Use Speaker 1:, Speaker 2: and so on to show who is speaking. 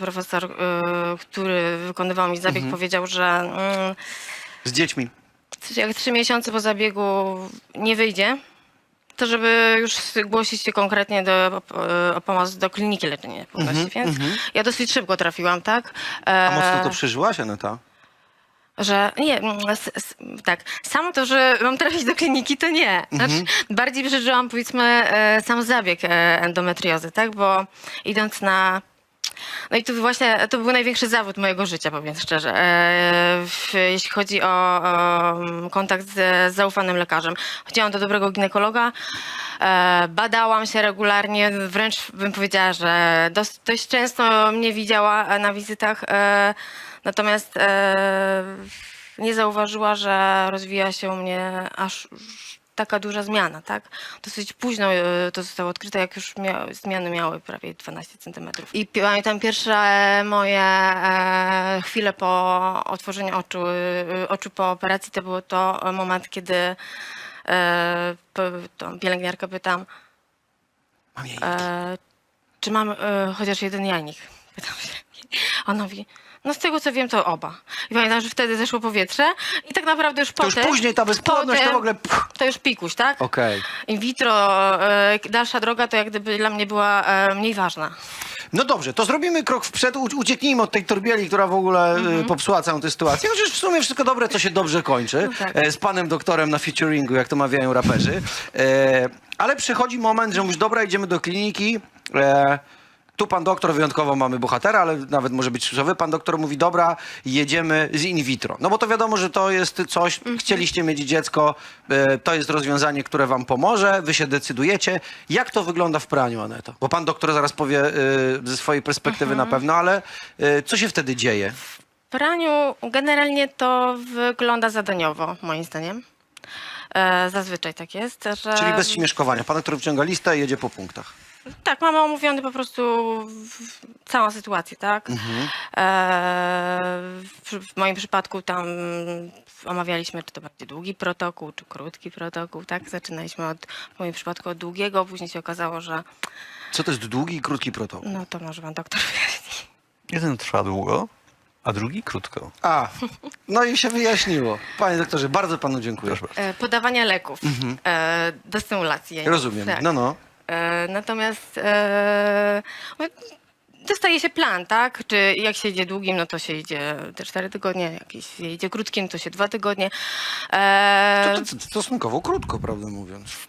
Speaker 1: Profesor, y, który wykonywał mi zabieg, powiedział, że mm,
Speaker 2: Z dziećmi.
Speaker 1: jak trzy miesiące po zabiegu nie wyjdzie, to żeby już zgłosić się konkretnie do, o pomoc do kliniki leczenia niepłodności. Więc ja dosyć szybko trafiłam, tak?
Speaker 2: A mocno
Speaker 1: E,
Speaker 2: to przeżyłaś, Aneta?
Speaker 1: że nie, mm, tak, samo to, że mam trafić do kliniki, to nie. Znaczy, bardziej przeżyłam, powiedzmy, e, sam zabieg e, endometriozy, tak, bo idąc na... No i to właśnie, to był największy zawód mojego życia, powiem szczerze, e, jeśli chodzi o, kontakt z, zaufanym lekarzem. Chodziłam do dobrego ginekologa, e, badałam się regularnie, wręcz bym powiedziała, że dość, często mnie widziała na wizytach, e, natomiast nie zauważyła, że rozwija się u mnie aż taka duża zmiana, tak? Dosyć późno e, to zostało odkryte, jak już mia- zmiany miały prawie 12 centymetrów. I pamiętam pierwsze moje e, chwile po otworzeniu oczu, e, oczu po operacji, to było to moment, kiedy tą pielęgniarkę pytam,
Speaker 2: Mam
Speaker 1: e, czy mam chociaż jeden jajnik? Pytam się. Ona mówi, no z tego co wiem, to oba. I pamiętam, że wtedy zeszło powietrze i tak naprawdę już
Speaker 2: To już później ta bezpłodność to w ogóle... pff,
Speaker 1: To już pikuś, tak?
Speaker 2: Okej.
Speaker 1: In vitro, e, dalsza droga to jak gdyby dla mnie była e, mniej ważna.
Speaker 2: No dobrze, to zrobimy krok w przód, u- ucieknijmy od tej torbieli, która w ogóle y, popsuła całą tę sytuację. Chociaż w sumie wszystko dobre, co się dobrze kończy.
Speaker 1: No tak.
Speaker 2: e, z panem doktorem na featuringu, jak to mawiają raperzy. E, ale przychodzi moment, że mówisz, dobra, idziemy do kliniki. E, tu pan doktor, wyjątkowo mamy bohatera, ale nawet może być krzyżowy. Pan doktor mówi, dobra, jedziemy z in vitro. No bo to wiadomo, że to jest coś, chcieliście mieć dziecko, e, to jest rozwiązanie, które wam pomoże, wy się decydujecie. Jak to wygląda w praniu, Aneto? Bo pan doktor zaraz powie e, ze swojej perspektywy na pewno, ale e, co się wtedy dzieje?
Speaker 1: W praniu generalnie to wygląda zadaniowo, moim zdaniem. E, zazwyczaj tak jest, że...
Speaker 2: Czyli bez śmieszkowania. Pan doktor wciąga listę i jedzie po punktach.
Speaker 1: Tak, mamy omówiony po prostu w- całą sytuację, tak?
Speaker 2: Mhm.
Speaker 1: E, w, w moim przypadku tam omawialiśmy, czy to będzie długi protokół, czy krótki protokół, tak? Zaczynaliśmy od, w moim przypadku od długiego, później się okazało, że
Speaker 2: Co to jest długi i krótki protokół?
Speaker 1: no to może pan doktor wyjaśni.
Speaker 3: Jeden trwa długo, a drugi krótko.
Speaker 2: A, no i się wyjaśniło. Panie doktorze, bardzo panu dziękuję.
Speaker 3: Proszę bardzo.
Speaker 1: E, podawania leków e, do stymulacji. jajnik.
Speaker 2: Rozumiem.
Speaker 1: Tak.
Speaker 2: No, no.
Speaker 1: E, natomiast e, dostaje się plan, tak? Czy jak się idzie długim, no to się idzie te cztery tygodnie, jak się idzie krótkim, to się dwa tygodnie. E,
Speaker 2: To, to, to stosunkowo krótko, prawdę mówiąc.